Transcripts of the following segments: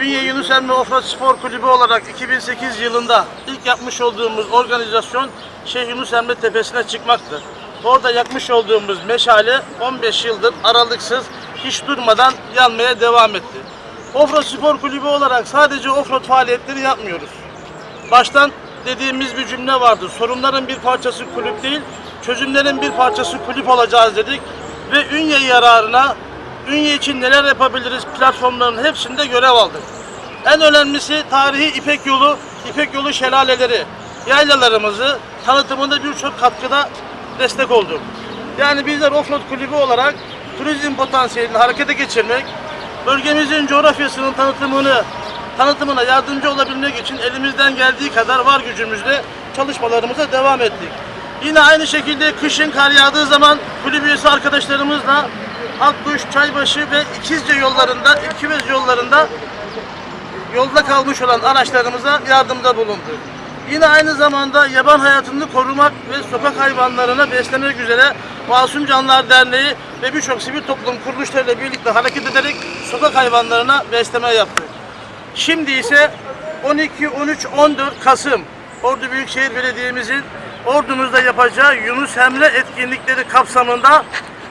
Ünye Yunus Emre Offroad Spor Kulübü olarak 2008 yılında ilk yapmış olduğumuz organizasyon Şeyh Yunus Emre Tepesi'ne çıkmaktı. Orada yakmış olduğumuz meşale 15 yıldır aralıksız hiç durmadan yanmaya devam etti. Offroad Spor Kulübü olarak sadece offroad faaliyetleri yapmıyoruz. Baştan dediğimiz bir cümle vardı. Sorunların bir parçası kulüp değil, çözümlerin bir parçası kulüp olacağız dedik. Ve Ünye yararına, Ünye için neler yapabiliriz platformların hepsinde görev aldık. En önemlisi tarihi İpek Yolu, İpek Yolu şelaleleri, yaylalarımızı tanıtımında birçok katkıda destek olduk. Yani bizler Offroad Kulübü olarak turizm potansiyelini harekete geçirmek, bölgemizin coğrafyasının tanıtımını tanıtımına yardımcı olabilmek için elimizden geldiği kadar var gücümüzle çalışmalarımıza devam ettik. Yine aynı şekilde kışın kar yağdığı zaman kulüp arkadaşlarımızla Akkuş, Çaybaşı ve İkizce yollarında, İkimiz yollarında yolda kalmış olan araçlarımıza yardımda bulundu. Yine aynı zamanda yaban hayatını korumak ve sokak hayvanlarına beslemek üzere Masum Canlar Derneği ve birçok sivil toplum kuruluşlarıyla birlikte hareket ederek sokak hayvanlarına besleme yaptık. Şimdi ise 12, 13, 14 Kasım Ordu Büyükşehir Belediye'mizin ordumuzda yapacağı Yunus Emre etkinlikleri kapsamında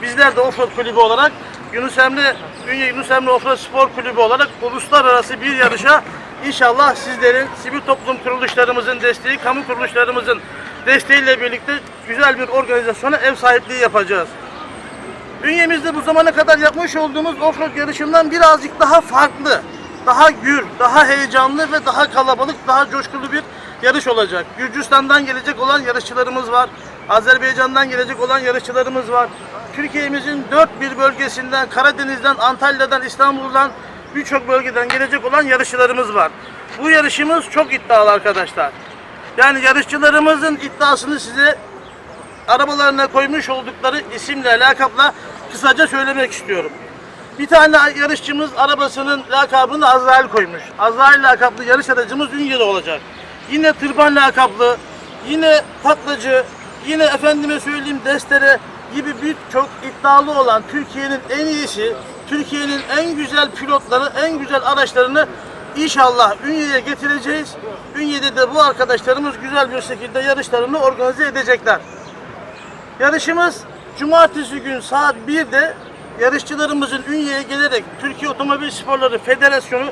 bizler de Offroad Kulübü olarak Yunus Emre, Ünye Yunus Emre Offroad Spor Kulübü olarak uluslararası bir yarışa inşallah sizlerin, sivil toplum kuruluşlarımızın desteği, kamu kuruluşlarımızın desteğiyle birlikte güzel bir organizasyona ev sahipliği yapacağız. Bünyemizde bu zamana kadar yapmış olduğumuz offroad yarışından birazcık daha farklı, daha gür, daha heyecanlı ve daha kalabalık, daha coşkulu bir yarış olacak. Gürcistan'dan gelecek olan yarışçılarımız var. Azerbaycan'dan gelecek olan yarışçılarımız var. Türkiye'mizin dört bir bölgesinden, Karadeniz'den, Antalya'dan, İstanbul'dan birçok bölgeden gelecek olan yarışçılarımız var. Bu yarışımız çok iddialı arkadaşlar. Yani yarışçılarımızın iddiasını size arabalarına koymuş oldukları isimle, lakapla kısaca söylemek istiyorum. Bir tane yarışçımız arabasının lakabını Azrail koymuş. Azrail lakaplı yarış aracımız Ünye'de olacak. Yine tırban lakaplı, yine taklacı, yine efendime söyleyeyim destere gibi birçok iddialı olan Türkiye'nin en iyisi, Türkiye'nin en güzel pilotları, en güzel araçlarını inşallah Ünye'ye getireceğiz. Ünye'de de bu arkadaşlarımız güzel bir şekilde yarışlarını organize edecekler. Yarışımız cumartesi gün saat 1'de yarışçılarımızın Ünye'ye gelerek Türkiye Otomobil Sporları Federasyonu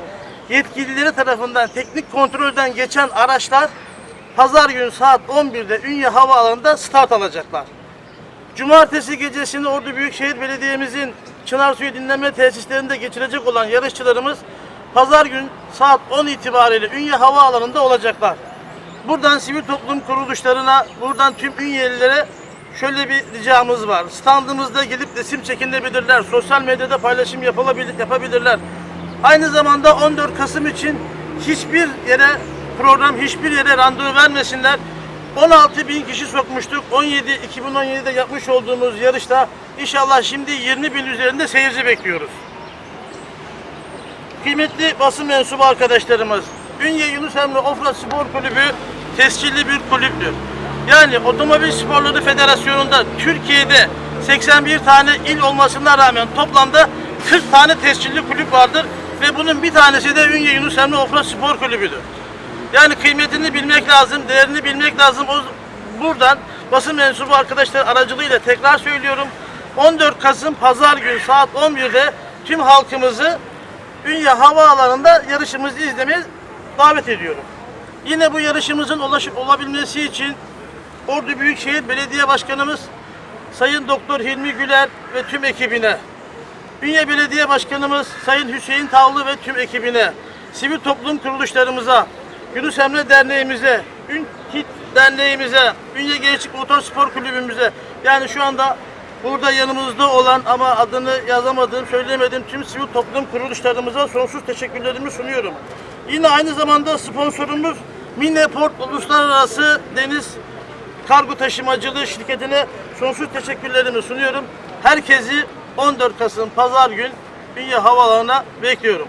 yetkilileri tarafından teknik kontrolden geçen araçlar pazar günü saat 11'de Ünye Havaalanı'nda start alacaklar. Cumartesi gecesini Ordu Büyükşehir Belediye'mizin Çınarsuyu dinleme tesislerinde geçirecek olan yarışçılarımız pazar gün saat 10 itibariyle Ünye Havaalanı'nda olacaklar. Buradan sivil toplum kuruluşlarına, buradan tüm Ünyelilere şöyle bir ricamız var. Standımızda gelip resim çekinebilirler, sosyal medyada paylaşım yapılabilir, yapabilirler. Aynı zamanda 14 Kasım için hiçbir yere program, hiçbir yere randevu vermesinler. 16 bin kişi sokmuştuk. 17 2017'de yapmış olduğumuz yarışta inşallah şimdi 20 bin üzerinde seyirci bekliyoruz. Kıymetli basın mensubu arkadaşlarımız, Ünye Yunus Emre Offroad Spor Kulübü tescilli bir kulüptür. Yani Otomobil Sporları Federasyonu'nda Türkiye'de 81 tane il olmasına rağmen toplamda 40 tane tescilli kulüp vardır ve bunun bir tanesi de Ünye Yunus Emre Offroad Spor Kulübü'dür. Yani kıymetini bilmek lazım, değerini bilmek lazım. O, buradan basın mensubu arkadaşlar aracılığıyla tekrar söylüyorum. 14 Kasım Pazar günü saat 11'de tüm halkımızı Ünye Havaalanı'nda yarışımızı izlemeye davet ediyorum. Yine bu yarışımızın ulaşıp olabilmesi için Ordu Büyükşehir Belediye Başkanımız Sayın Doktor Hilmi Güler ve tüm ekibine, Ünye Belediye Başkanımız Sayın Hüseyin Tavlı ve tüm ekibine, sivil toplum kuruluşlarımıza, Yunus Emre Derneğimize, Ünkit Derneğimize, Ünye Gençlik Motorspor Kulübümüze, yani şu anda burada yanımızda olan ama adını yazamadığım, söyleyemedim tüm sivil toplum kuruluşlarımıza sonsuz teşekkürlerimi sunuyorum. Yine aynı zamanda sponsorumuz Mineport Uluslararası Deniz Kargo Taşımacılığı şirketine sonsuz teşekkürlerimi sunuyorum. Herkesi 14 Kasım Pazar gün Ünye Havaalanı'na bekliyorum.